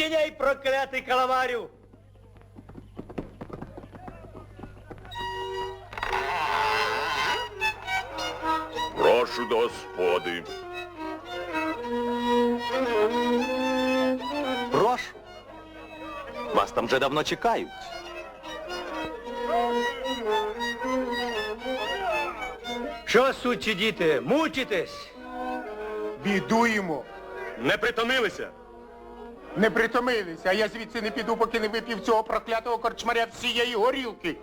Відчиняй, проклятий каламарю! Прошу до господи. Прошу. Вас там вже давно чекають. Що, сучі діти, мучитесь? Бідуємо. Не притомилися? Не притомилися, а я звідси не піду, поки не вип'ів цього проклятого корчмаря всієї горілки.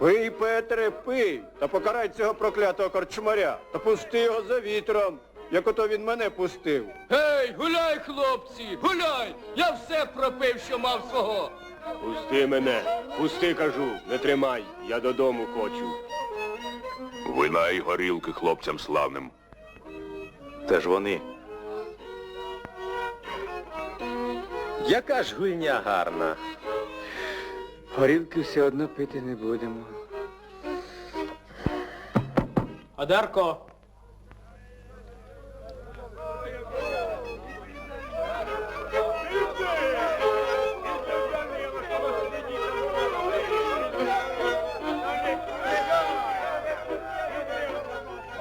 Пий, Петре, пий, та покарай цього проклятого корчмаря, та пусти його за вітром, як ото він мене пустив. Гей, гуляй, хлопці, гуляй! Я все пропив, що мав свого. Пусти мене, пусти, кажу, не тримай, я додому хочу. Вина і горілки хлопцям славним. Теж вони. Яка ж гульня гарна. Горілки все одно пити не будемо. Одарко,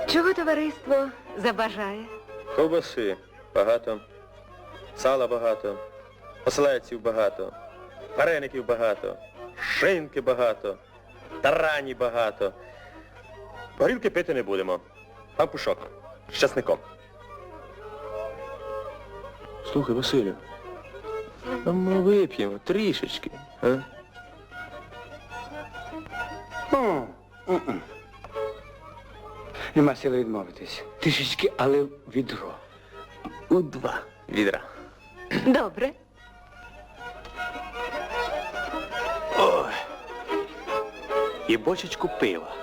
Чого товариство забажає? Ковбаси багато, сала багато, оселедців багато, вареників багато, шинки багато, тарані багато. Горілки пити не будемо. Пампушок з часником. Слухай, Василю, а ми вип'ємо трішечки, а? Нема сили відмовитись. Трішечки, але відро. У два відра. Добре. І бочечку пива.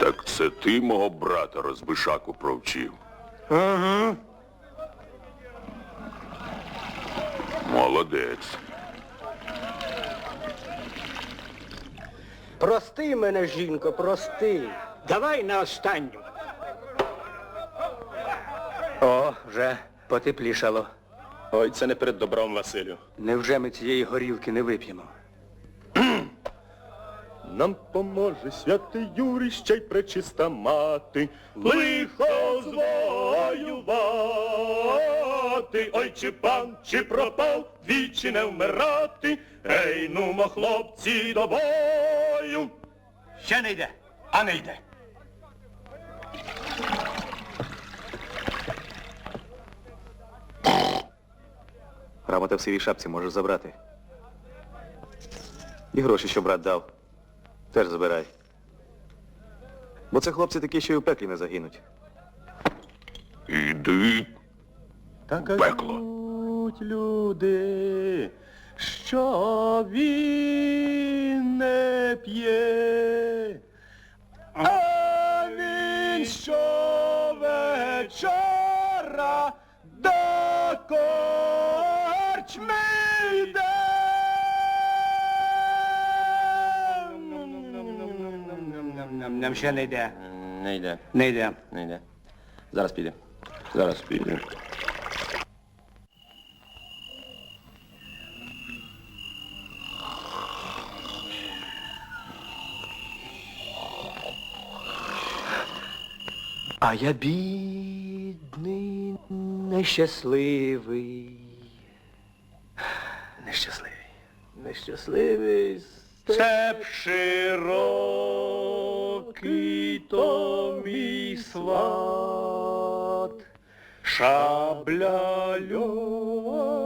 Так це ти мого брата розбишаку провчив. Ага. Молодець. Прости мене, жінко, прости. Давай на останню. О, вже потеплішало. Ой, це не перед добром, Василю. Невже ми цієї горілки не вип'ємо? Нам поможе святий Юрій, ще й пречиста мати, лихо звоювати. Ой, чи пан, чи пропав, двічі не вмирати. Ей, нумо, хлопці, до бою. Ще не йде, а не йде. Грамота в сивій шапці можеш забрати. І гроші, що брат дав. Теж забирай. Бо це хлопці такі, що й у пеклі не загинуть. Іди. Так Пекло. кажуть люди, що він не п'є, а він щовечора до корчми йде. Нам ще не йде. Не йде, Не йде. не йде. Зараз піде. Зараз піде. А я бідний, нещасливий. Нещасливий. Нещасливий. Степ широкий, то мій сват, шабля люлька,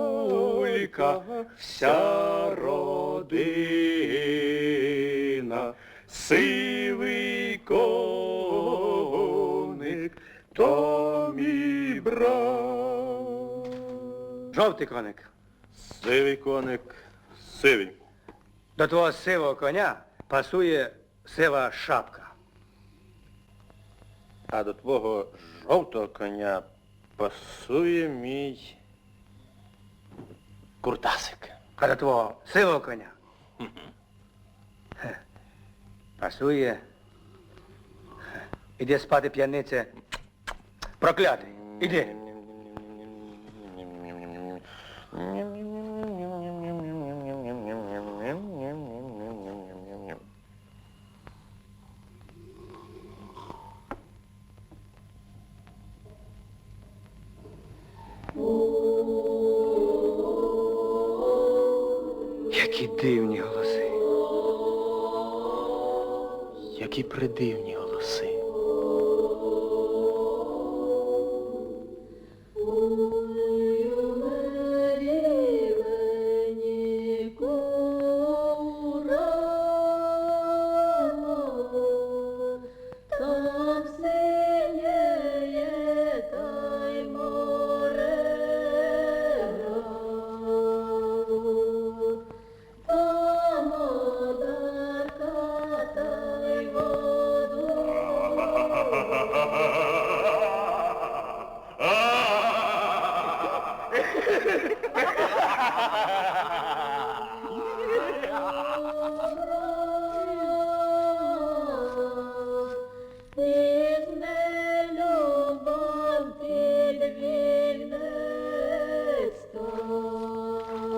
вся родина, сивий то мій брат. Жовтий коник. Сивий коник, сивий. До твого сивого коня пасує сива шапка. А до твого жовтого коня Пасує мій куртасик. А до твого сивого коня. Пасує. Іди спати, п'яниця. Проклятий. Іди. Які дивні голоси. Які придивні голоси.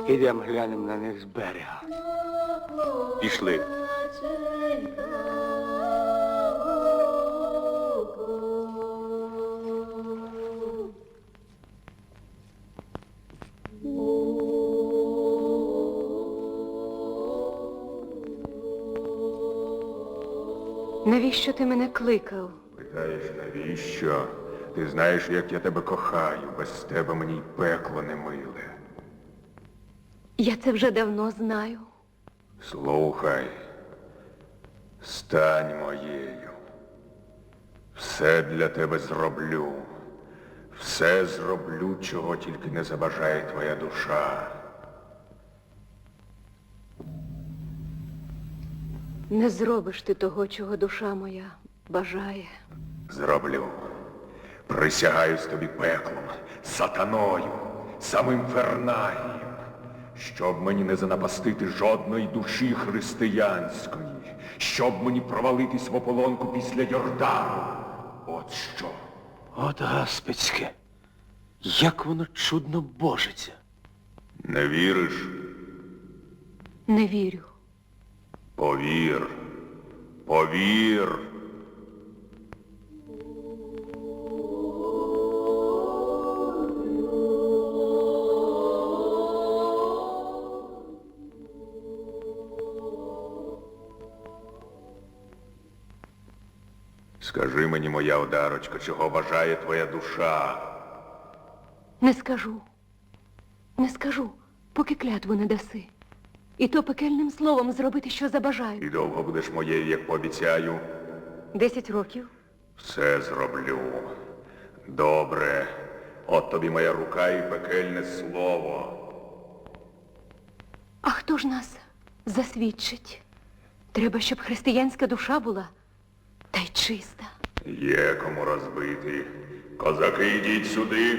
Ідемо глянемо на них з берега. Пішли. Навіщо ти мене кликав? Питаєш, навіщо? Ти знаєш, як я тебе кохаю. Без тебе мені й пекло не миле. Я це вже давно знаю. Слухай, стань моєю. Все для тебе зроблю. Все зроблю, чого тільки не забажає твоя душа. Не зробиш ти того, чого душа моя бажає. Зроблю. Присягаюсь тобі пеклом, сатаною, самим Фернагієм, щоб мені не занапастити жодної душі християнської, щоб мені провалитись в ополонку після Йордану. От що. От гаспецьке. Як воно чудно божиться. Не віриш? Не вірю. Повір. Повір. Скажи мені, моя одарочка, чого бажає твоя душа? Не скажу. Не скажу, поки клятву не даси. І то пекельним словом зробити, що забажаю. І довго будеш моєю, як пообіцяю? Десять років. Все зроблю. Добре. От тобі моя рука і пекельне слово. А хто ж нас засвідчить? Треба, щоб християнська душа була та й чиста. Є кому розбити. Козаки, йдіть сюди.